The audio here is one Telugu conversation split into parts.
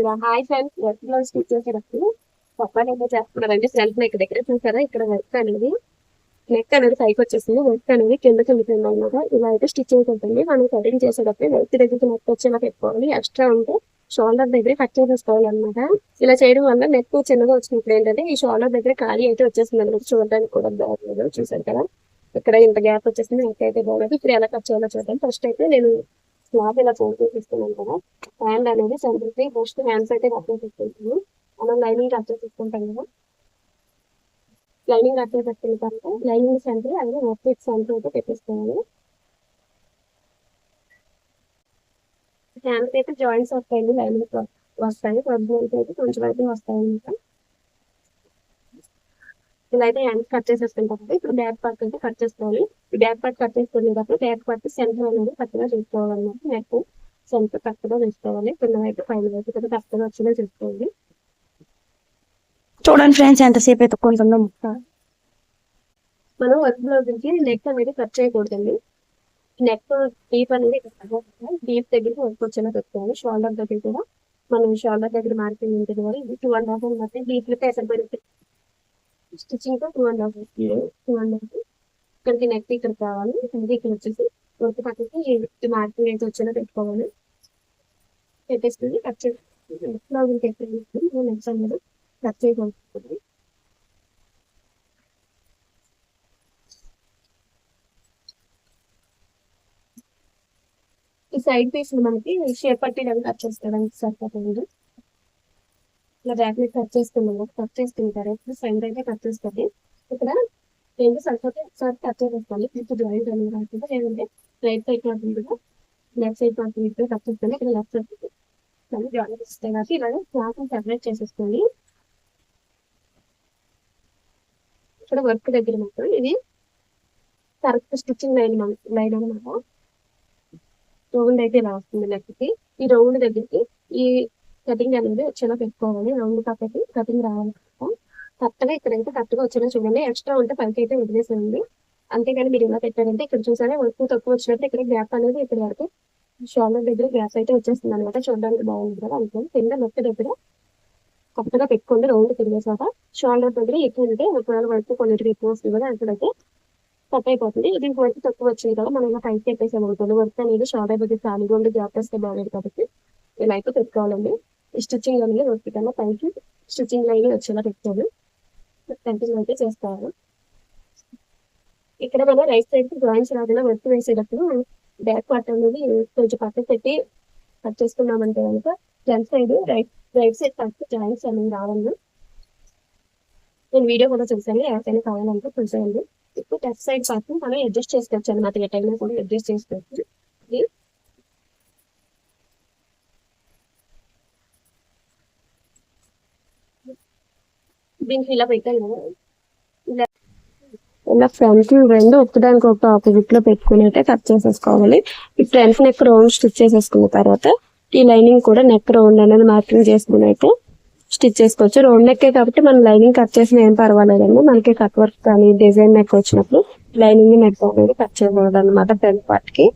ఇలా హాయ్ ఫ్రెండ్స్ వర్క్లో స్టిచ్ చేసేటప్పుడు పప్పాలు ఏమో చేస్తున్నారంటే సెల్ఫ్ నెక్ దగ్గర చూసారా? ఇక్కడ వర్క్ అనేది నెక్ అనేది పైకి వచ్చేసింది. వర్క్ అనేది కిందకి వెళ్ళిపోయింది అనమాట ఇలా అయితే స్టిచ్ అయిపోతుంది మనం కటింగ్ చేసేటప్పుడు వర్క్ దగ్గరికి నెక్ వచ్చేలా పెట్టుకోవాలి ఎక్స్ట్రా ఉంటే షోల్డర్ దగ్గర కట్ చేసేసుకోవాలి అనమాట ఇలా చేయడం వల్ల నెక్ చిన్నగా వచ్చినప్పుడు ఏంటంటే ఈ షోల్డర్ దగ్గర ఖాళీ అయితే వచ్చేసింది అనమాట చూడడానికి కూడా బాగుంది. చూసాను కదా? ఇక్కడ ఇంత గ్యాప్ వచ్చేసింది. నెక్ అయితే బాగుంది. ఇప్పుడు ఎలా కట్ చేయాలో చూద్దాం. ఫస్ట్ అయితే నేను స్లాబ్ ఇలా ఫోల్డ్ చేసేస్తున్నాను కదా హ్యాండ్ అనేది సెంటర్కి ఫస్ట్ హ్యాండ్స్ అయితే కట్ చేసేసుకుంటాను. మనం లైనింగ్ కట్ చేసేసుకుంటాం కదా. లైనింగ్ కట్ చేసేసుకున్న తర్వాత లైనింగ్ సెంటర్ అలాగే మొత్తం సెంటర్ అయితే పెట్టేసుకోవాలి. హ్యాండ్స్ అయితే జాయింట్స్ వస్తాయండి లైనింగ్ వస్తాయి ఒరిజినల్కి అయితే కొంచెం అయితే వస్తాయి అనమాట ఇలా అయితే హ్యాండ్స్ కట్ చేసేసుకుంటాం ఇప్పుడు బ్యాక్ పార్ట్ అయితే కట్ చేసుకోవాలి. బ్యాక్ పార్ట్ కట్ చేసుకునేటప్పుడు బ్యాక్ పార్ట్ సెంటర్ అనేది కరెక్ట్గా చేసుకోవాలన్నమాట. నెక్ సెంటర్ కరెక్ట్గా చేసుకోవాలి. కింద వైపు పైన వైపు కూడా కరెక్ట్గా వచ్చేలా చేసుకోవాలి. చూడండి ఫ్రెండ్స్ ఎంతసేపు ఎత్తుకుంటుందో ముక్క మనం వర్క్ బ్లౌజ్కి నెక్ అనేది కట్ చేయకూడదండి. నెక్ డీప్ అనేది డీప్ దగ్గర వర్క్ వచ్చేలా పెట్టుకోవాలి. షోల్డర్ దగ్గర కూడా మనం షోల్డర్ దగ్గర మార్కింగ్ ఉంటుంది కదా ఇది టూ అండ్ హాఫ్ అనమాట డీప్ ఎక్కడ పెరుగుతుంది స్టిచ్చింగ్తో two and half two and half ఇక్కడికి నెక్ ఇక్కడ కావాలి ఇది ఇక్కడ వచ్చేసి వర్క్ పక్కకి మార్కింగ్ అయితే వచ్చేలా పెట్టుకోవాలి. పెట్టేసుకుని కట్ చేసి బ్లౌజ్ నెక్స్ట్ అనేది కట్ చేయకూడదు ఈ సైడ్ పీస్ మనకి షేప్ పట్టి కట్ చేసుకోవడానికి సరిపోతుంది. ఇలా బ్యాక్ కట్ చేసుకున్నాము కట్ చేసుకుంటారు ఇప్పుడు సైడ్ అయితే కట్ చేసుకోండి ఇక్కడ రెండు సరిపోతే ఒకసారి కట్ చేసేసుకోండి. ఇప్పుడు జాయింట్ అనేది కాకుండా లేదంటే రైట్ సైడ్ పడుతుంది కదా. లెఫ్ట్ సైడ్ పడుతుంది ఇప్పుడు కట్ చేసుకోండి ఇక్కడ లెఫ్ట్ సైడ్ మళ్ళీ జాయింట్ ఇస్తాయి కాబట్టి ఇలాగ క్లాత్ సెపరేట్ చేసేసుకోండి. ఇక్కడ వర్క్ దగ్గర మాత్రం ఇది కరెక్ట్ స్టిచ్చింగ్ లైన్ లైన్ అనమాట రౌండ్ అయితే ఇలా వస్తుంది లెక్కకి ఈ రౌండ్ దగ్గరికి ఈ కటింగ్ అనేది వచ్చేలా పెట్టుకోవాలి. రౌండ్ కాబట్టి కటింగ్ రావాలి కరెక్ట్గా ఇక్కడైతే కరెక్ట్గా వచ్చేలా చూడండి. ఎక్స్ట్రా ఉంటే పైకి అయితే వదిలేసేయండి. అంతేగాని మీరు ఇలా పెట్టారంటే ఇక్కడ చూసారా ఎక్కువ తక్కువ వచ్చినట్టు ఇక్కడ గ్యాప్ అనేది ఇక్కడ వరకు షోల్డర్ దగ్గర గ్యాప్ అయితే వచ్చేస్తుంది అనమాట చూడడానికి బాగుంది కదా అనుకోండి. కింద నొప్పి దగ్గర కరెక్ట్గా పెట్టుకోండి రౌండ్ తిరిగేసాక. షోల్డర్ దగ్గర ఎక్కువ ఉంటే ఒకవేళ వరకు కొన్నిటికి ఎక్కువ వస్తుంది కదా అక్కడైతే కట్ అయిపోతుంది. ఇది వరకు తక్కువ వచ్చింది కదా మనం ఇలా పైకి పెట్టేసాం అనుకోండి వర్క్ అనేది షోల్డర్ దగ్గర ఖాళీగా ఉండి గ్యాప్ వస్తే బాగలేదు కాబట్టి ఇలా అయితే పెట్టుకోవాలండి. స్టిచ్చింగ్ అనేది వర్క్ కన్నా పైకి స్టిచ్చింగ్ లైన్ వచ్చేలా పెట్టుకోవాలి కంటిన్యూ అయితే చేస్తారు. ఇక్కడ మనం రైట్ సైడ్ డ్రాయింగ్స్ రాకుండా వర్క్ వేసేటప్పుడు బ్యాక్ పార్ట్ అనేది కొంచెం పక్కన పెట్టి కట్ చేసుకున్నామంటే కనుక front side right right side పక్క డ్రాయింగ్స్ అనేవి రావాలి నేను వీడియో కూడా చూసాను ఎవరికైనా కావాలంటే చూసేయండి. ఇప్పుడు లెఫ్ట్ సైడ్ పార్ట్ మనం అడ్జస్ట్ చేసుకోవచ్చు అనమాట ఏ టైంలో కూడా అడ్జస్ట్ చేసుకోవచ్చు ఇది దీనికి ఇలా పెట్టాను ఇలా ఇలా ఫ్రంట్ రెండు ఒకదానికి ఒక ఆపోజిట్లో పెట్టుకుని అయితే కట్ చేసేసుకోవాలి. ఈ ఫ్రంట్ నెక్ రౌండ్ స్టిచ్ చేసేసుకున్న తర్వాత ఈ లైనింగ్ కూడా నెక్ రౌండ్ అనేది మార్కింగ్ చేసుకున్నట్టు స్టిచ్ చేసుకోవచ్చు. రౌండ్ నెక్ కాబట్టి మనం లైనింగ్ కట్ చేసిన ఏం పర్వాలేదండి. మనకి కట్ వర్క్ కానీ డిజైన్ నెక్ వచ్చినప్పుడు లైనింగ్ నెక్ అనేది కట్ చేయకూడదు అనమాట ఫ్రంట్ పార్ట్కి.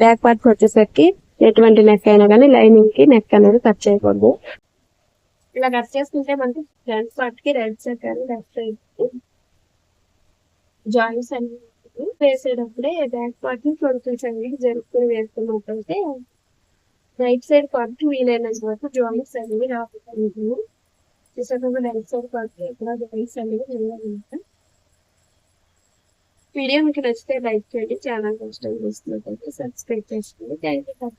బ్యాక్ పార్ట్ వచ్చేసరికి ఎటువంటి నెక్ అయినా కానీ లైనింగ్కి నెక్ అనేది కట్ చేయకూడదు. ఇలా కట్ చేసుకుంటే మనకి ఫ్రంట్ పార్ట్కి రెడ్ సైడ్ కానీ లెఫ్ట్ సైడ్ జాయింట్స్ అన్ని వేసేటప్పుడే బ్యాక్ పార్ట్ని కొంచెం సైడ్ జరుపుకుని వేసుకున్నట్టయితే రైట్ సైడ్ పార్ట్ వీలైనంత వరకు జాయింట్స్ అనేవి రాకుండా చూసాక రైట్ సైడ్ పార్ట్ ఎక్కడ జాయింట్స్ అనేవి వెళ్ళాలన్నమాట వీడియో మీకు నచ్చితే లైక్ చేయండి ఛానల్ సబ్స్క్రైబ్ చేస్తున్నట్టయితే సబ్స్క్రైబ్ చేసుకోండి థ్యాంక్ యూ ఫర్